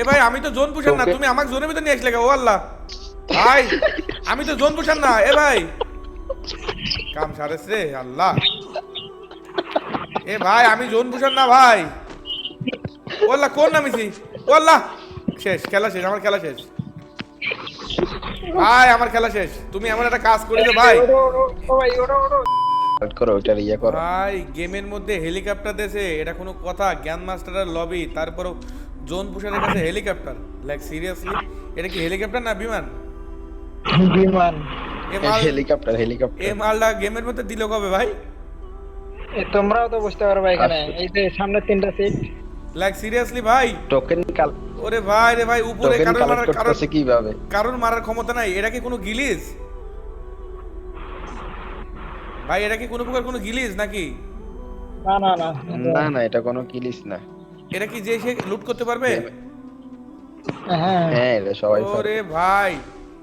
এ ভাই আমি তো জোন পুষার না তুমি আমাকে জোনের ভিতরে নিয়ে আসলে ও আল্লাহ। ভাই আমি তো জোন পুষার না এ ভাই। কাম সারেস রে আল্লাহ। এ ভাই আমি জোন পুষার না ভাই। ও আল্লাহ কোন নামিছি ও আল্লাহ। শেষ খেলা শেষ আমার খেলা শেষ। ভাই আমার খেলা শেষ। তুমি এমন একটা কাজ ভাই। ভাই, করো ওটার ইয়ে করো। ভাই গেমের মধ্যে হেলিকপ্টার দেশে এটা কোনো কথা জ্ঞান মাস্টারের লবি তারপরও জোন পুষারের কাছে হেলিকপ্টার। লাইক সিরিয়াসলি এটা কি হেলিকপ্টার না বিমান? বিমান। এ মাল হেলিকপ্টার এ মালটা গেমের মধ্যে দিল কবে ভাই? তোমরাও তো বুঝতে পারবে এখানে। আচ্ছা। এই যে সামনে তিনটা সিট লাইক সিরিয়াসলি ভাই? টোকেন কাল ওরে ভাই রে ভাই উপরে কারোর মারার করতেছে কীভাবে? কারোর মারার ক্ষমতা নাই। এটা কি কোনো গিলিজ? ভাই এটা কি কোনো প্রকার কোনো গিলিজ নাকি? না না না। না না এটা কোনো কিলিস না। এটা কি যে সে লুট করতে পারবে? হ্যাঁ হ্যাঁ এটা সবাই ওরে ভাই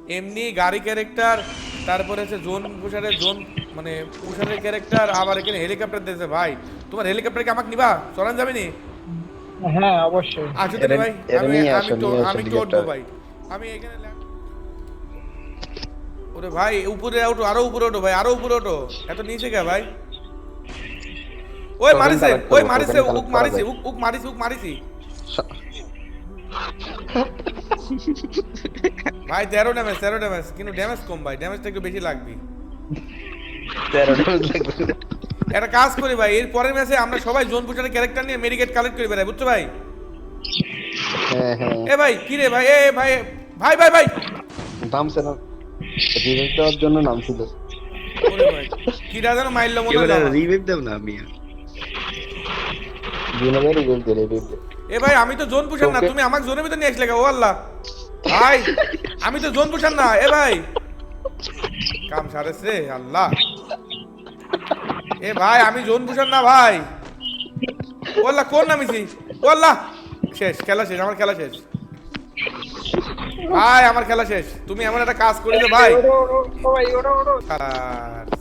এমনি গাড়ি ক্যারেক্টার তারপরে হচ্ছে জোন পুষারের জোন মানে পুষারের ক্যারেক্টার আবার এখানে হেলিকপ্টার দিয়েছে ভাই। তোমার হেলিকপ্টার কি আমাকে নিবা? চলান যাবে নি? হ্যাঁ অবশ্যই। আচ্ছা এটা- ভাই আমি আমি তো আমি তো উঠবো ভাই। আমি এখানে ওরে ভাই উপরে ওঠো আরও উপরে ওঠো ভাই আরও উপরে ওঠো। এত নিচে কে ভাই? ওই মারিছে ওই মারিছে উক মারিছে উক উক মারিছে উক মারিছি ভাই তেরো ড্যামেজ তেরো ড্যামেজ কিন্তু ড্যামেজ কম ভাই ড্যামেজটা একটু বেশি লাগবে তেরো damage লাগবে। একটা কাজ করি ভাই এর পরের ম্যাচে আমরা সবাই জোন পুষারের ক্যারেক্টার নিয়ে মেডিকেট কালেক্ট করে বেড়াই বুঝছ ভাই? হ্যাঁ হ্যাঁ। এ ভাই কি রে ভাই এ ভাই ভাই ভাই ভাই। নামছে না। রিভাইভ দেওয়ার জন্য নামছিল। কিরা যেন মাইল মনে আমার। রিভাইভ দাও না মিয়া? বিনবে রিভাইভ দে রিভাইভ এ ভাই আমি তো জোন পুষার না তুমি আমাকে জোনের ভিতরে নিয়ে আসলে? ও আল্লাহ। ভাই আমি তো জোন পুষার না এ ভাই। কাম সারেস রে আল্লাহ। এ ভাই আমি জোন পুষার না ভাই। ও আল্লাহ কোন নামিছি ও আল্লাহ। শেষ খেলা শেষ আমার খেলা শেষ। ভাই আমার খেলা শেষ। তুমি এমন একটা কাজ করেছ ভাই।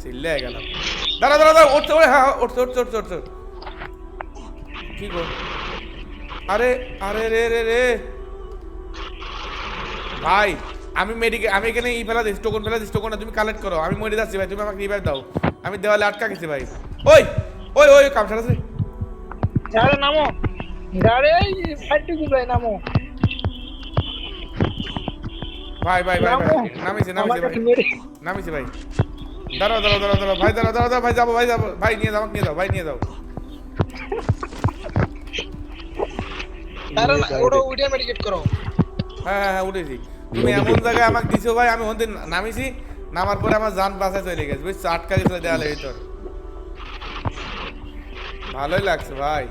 সিল্লে গেল দাঁড়া দাঁড়া দাঁড়া উঠছে হ্যাঁ উঠছে উঠছে উঠছে উঠছে কি গো? আরে আরে রে রে রে। ভাই আমি মেডিকে আমি এখানে ই ফেলা দিচ্ছি টোকন ফেলা দিচ্ছি টোকনটা তুমি কালেক্ট করো। আমি মরে যাচ্ছি ভাই তুমি আমাকে রিভাইভ দাও। আমি দেওয়ালে আটকা গেছি ভাই। ওই ওই ওই কাম সারাছে নামো ভাই নামো। ভাই ভাই ভাই ভাই নামিছে নামিছে ভাই। নামিছে ভাই। দাঁড়াও দাঁড়াও দাঁড়াও দাঁড়াও ভাই দাঁড়াও দাঁড়াও ভাই যাব ভাই যাব। ভাই নিয়ে যাও আমাকে নিয়ে যাও ভাই নিয়ে যাও। আরে না, ওড়ো, মেডিকেট করো। হ্যাঁ হ্যাঁ হ্যাঁ উঠেছি। তুমি এমন জায়গায় আমাকে দিছো ভাই আমি নামিছি নামার পরে আমার জান চলে গেছে। বুঝছ আটকা দেয়ালের ভিতর। ভালোই লাগছে ভাই।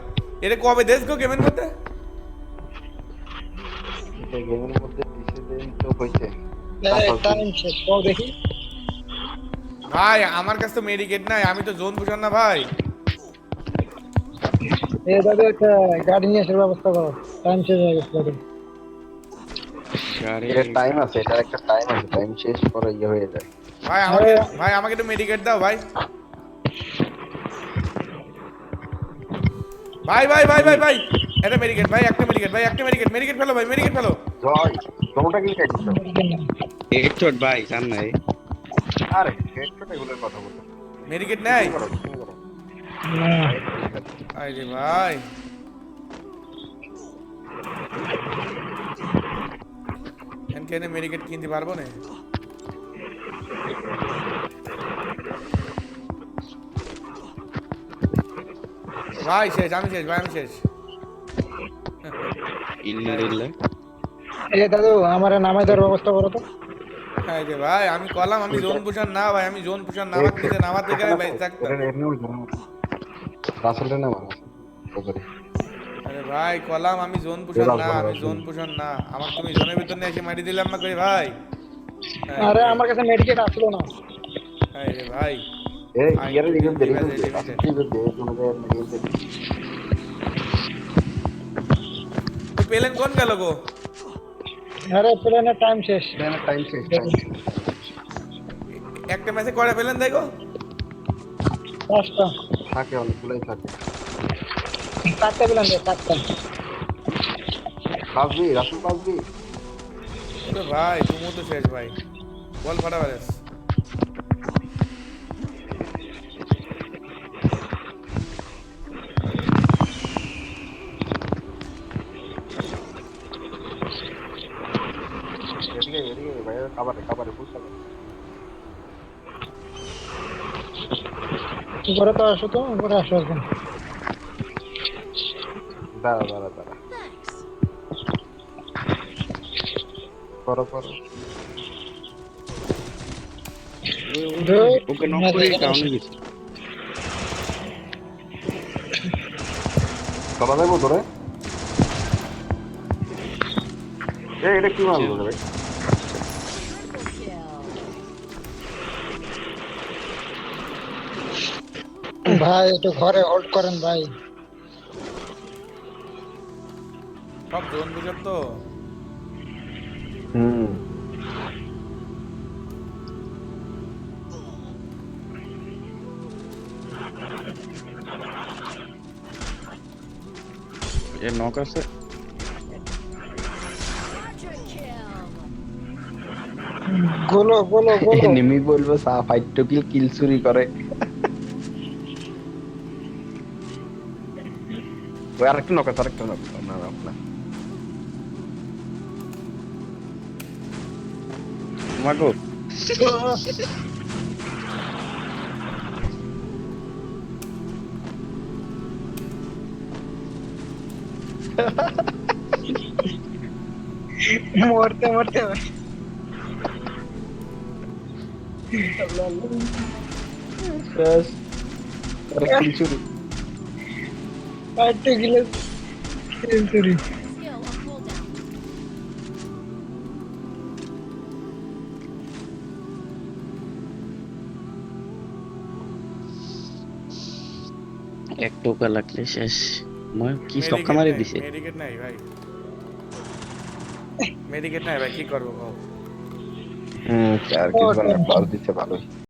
এটা কবে দেশ গো গেমের মধ্যে? গেমের মধ্যে দিন তো হইছে ভাই আমার কাছে তো মেডিকেট নাই আমি তো জোন পুষার না ভাই। এ একটা গাড়ি নিয়ে আসার ব্যবস্থা করো। টাইম শেষ হয়ে গেছে দাদু। এর টাইম আছে এটা একটা টাইম আছে টাইম শেষ পরে ইয়ে হয়ে যায়। ভাই আমাকে ভাই আমাকে একটু মেডিকেট দাও ভাই। ভাই ভাই ভাই ভাই ভাই। এটা মেডিকেট ভাই একটা মেডিকেট ভাই একটা মেডিকেট মেডিকেট ফেলো ভাই মেডিকেট ফেলো। জয় তোমরা কি খাইছো? হেডশট ভাই সামনে। আরে হেডশট এগুলোর কথা বলতে মেডিকেট নাই। করো করো আরে ভাই। এনকেনে মেডিকেট কিনতে পারব না? ভাই শেষ আমি শেষ ভাই আমি শেষ। ইন্নারিল্লাহ এ দাদু আমার নামাই দেওয়ার ব্যবস্থা করো তো। এই যে ভাই আমি কলাম আমি জোন পুষার না ভাই আমি জোন পুষার নামার দিকে আমি বাইরে থাকতাম না না মানে আরে ভাই কলাম আমি জোন পুষার না আমি জোন পুষার না। আমার তুমি জোনের ভিতর নিয়ে এসে মারি দিলাম না করে ভাই? আরে আমার কাছে মেডিকেট আসলো না। এই রে ভাই। এই ইয়ারে রাসেল দে তো পেলেন কোন গেল গো? আরে প্লেনের টাইম শেষ। টাইম টাইম শেষ একটা ম্যাচে করে পেলেন দেখো পাঁচটা। থাকে অনেকগুলাই থাকে। চারটা প্লেন রে চারটা রাসেল ভাই তুমি তো শেষ ভাই। বল ফাটা ব্যালেন্স এদিকে এদিকে ভাই কাবারে কাবারে ফুল সাথে উপরে তো আসো তো উপরে আসো এখন দাঁড়া দাঁড়া দাঁড়া। করো করো ওকে নক করে গেছে। তোরে? এ এটা কি মারলো রে? ভাই ভাই একটু ঘরে হোল্ড করেন ভাই। সব জোন বুঝার তো? হুম। এ নক আছে। গোলো গোলো গোলো। এনিমি বলব সা ফাইট টু কিল কিল চুরি করে। ওই আরেকটা নক আছে আরেকটা নক না না না মাগো মরতে মরতে ভাই শেষ আরে চুরি গিলে সেঞ্চুরি. এক টোকা লাগলে শেষ। মই কি সক্কা মারি দিছে? মেডিকেট নাই ভাই। মেডিকেট নাই ভাই কি করব কও? হুম আর কি পাস দিচ্ছে ভালোই।